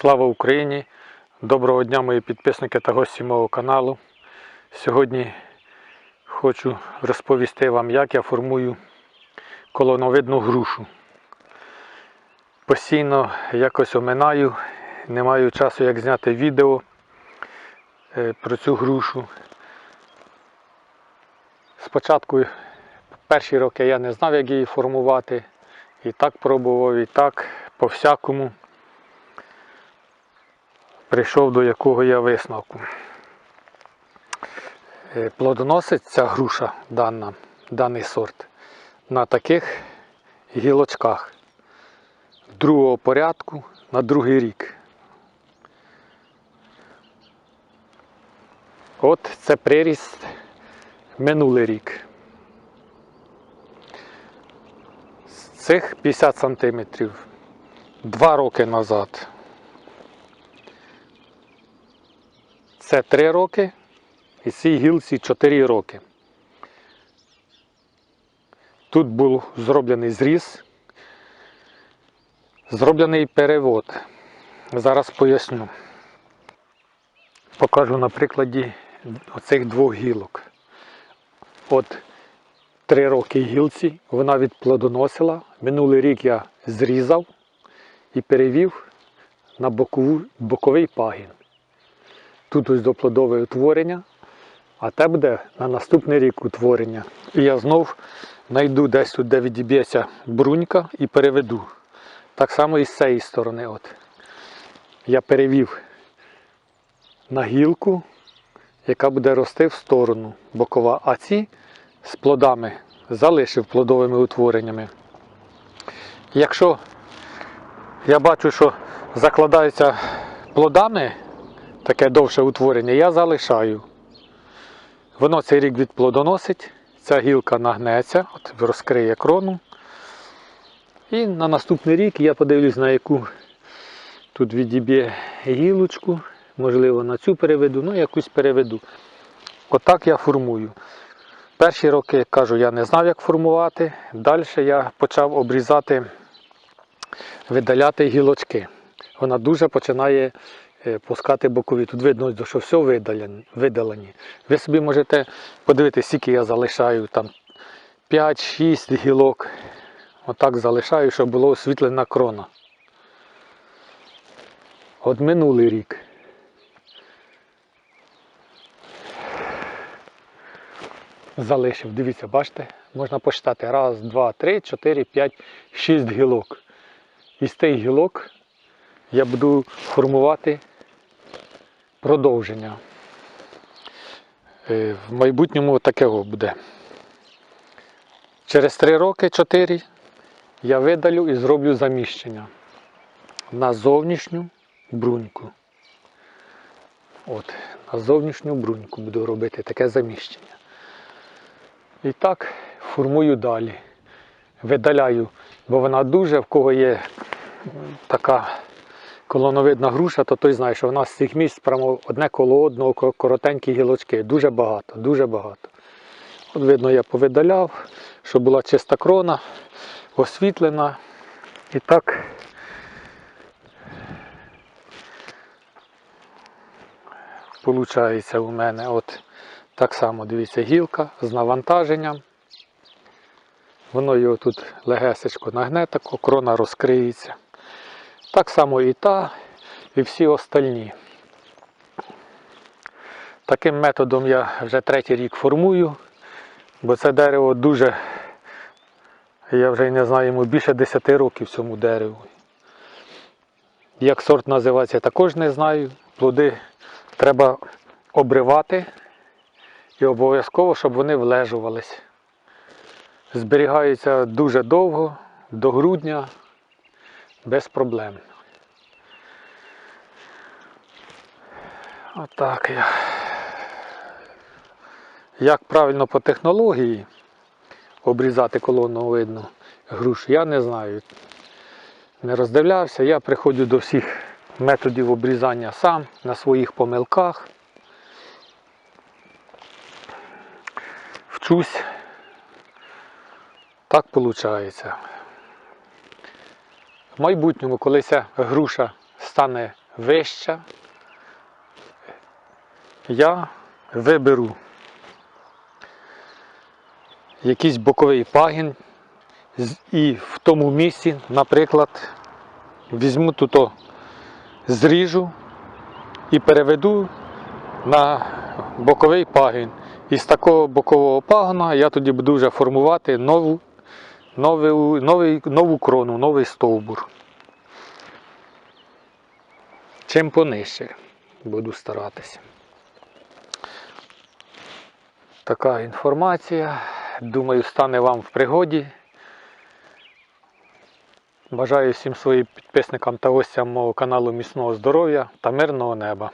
Слава Україні! Доброго дня, мої підписники та гості мого каналу. Сьогодні хочу розповісти вам, як я формую колоновидну грушу. Постійно якось оминаю, не маю часу, як зняти відео е, про цю грушу. Спочатку перші роки я не знав, як її формувати. І так пробував, і так, по всякому прийшов до якого я висновку. Е, Плодоносить ця груша дана, даний сорт на таких гілочках другого порядку на другий рік. От це приріст минулий рік. З цих 50 сантиметрів два роки назад. Це 3 роки і цій гілці 4 роки. Тут був зроблений зріз, зроблений перевод. Зараз поясню. Покажу на прикладі оцих двох гілок. От 3 роки гілці вона відплодоносила. Минулий рік я зрізав і перевів на боковий пагін. Тут ось доплодове утворення, а те буде на наступний рік утворення. І я знов знайду десь тут, де відіб'ється брунька і переведу. Так само і з цієї сторони. От. Я перевів на гілку, яка буде рости в сторону бокова, а ці з плодами залишив плодовими утвореннями. Якщо я бачу, що закладаються плодами, таке довше утворення, я залишаю. Воно цей рік відплодоносить, ця гілка нагнеться, от розкриє крону. І на наступний рік я подивлюсь, на яку тут відіб'є гілочку, можливо, на цю переведу, ну якусь переведу. Отак я формую. Перші роки, кажу, я не знав, як формувати. Далі я почав обрізати, видаляти гілочки. Вона дуже починає пускати бокові. Тут видно, що все видалені. Ви собі можете подивитися, скільки я залишаю там 5-6 гілок. Отак залишаю, щоб було освітлена крона. От минулий рік. Залишив, дивіться, бачите, можна посчитати. Раз, два, три, чотири, п'ять, шість гілок. Із тих гілок я буду формувати продовження. Е, В майбутньому такого буде. Через 3 роки, 4 я видалю і зроблю заміщення на зовнішню бруньку. От, на зовнішню бруньку буду робити таке заміщення. І так формую далі. Видаляю, бо вона дуже, в кого є така колоновидна груша, то той знає, що вона з цих місць прямо одне коло одного коротенькі гілочки. Дуже багато, дуже багато. От видно, я повидаляв, щоб була чиста крона, освітлена. І так. Получається у мене от так само, дивіться, гілка з навантаженням. Воно його тут легесечко нагне, тако, крона розкриється. Так само і та, і всі остальні. Таким методом я вже третій рік формую, бо це дерево дуже, я вже не знаю, йому більше 10 років цьому дереву. Як сорт називається, також не знаю. Плоди треба обривати і обов'язково, щоб вони влежувались. Зберігаються дуже довго, до грудня, без проблем. Отак я. Як правильно по технології обрізати колоновидну грушу, я не знаю. Не роздивлявся, я приходжу до всіх методів обрізання сам на своїх помилках. Вчусь. Так виходить. В майбутньому, коли ця груша стане вища, я виберу якийсь боковий пагін і в тому місці, наприклад, візьму тут, зріжу і переведу на боковий пагін. І з такого бокового пагона я тоді буду вже формувати нову, нову, новий, нову крону, новий стовбур. Чим понижче буду старатися. Така інформація. Думаю, стане вам в пригоді. Бажаю всім своїм підписникам та гостям мого каналу міцного здоров'я та мирного неба.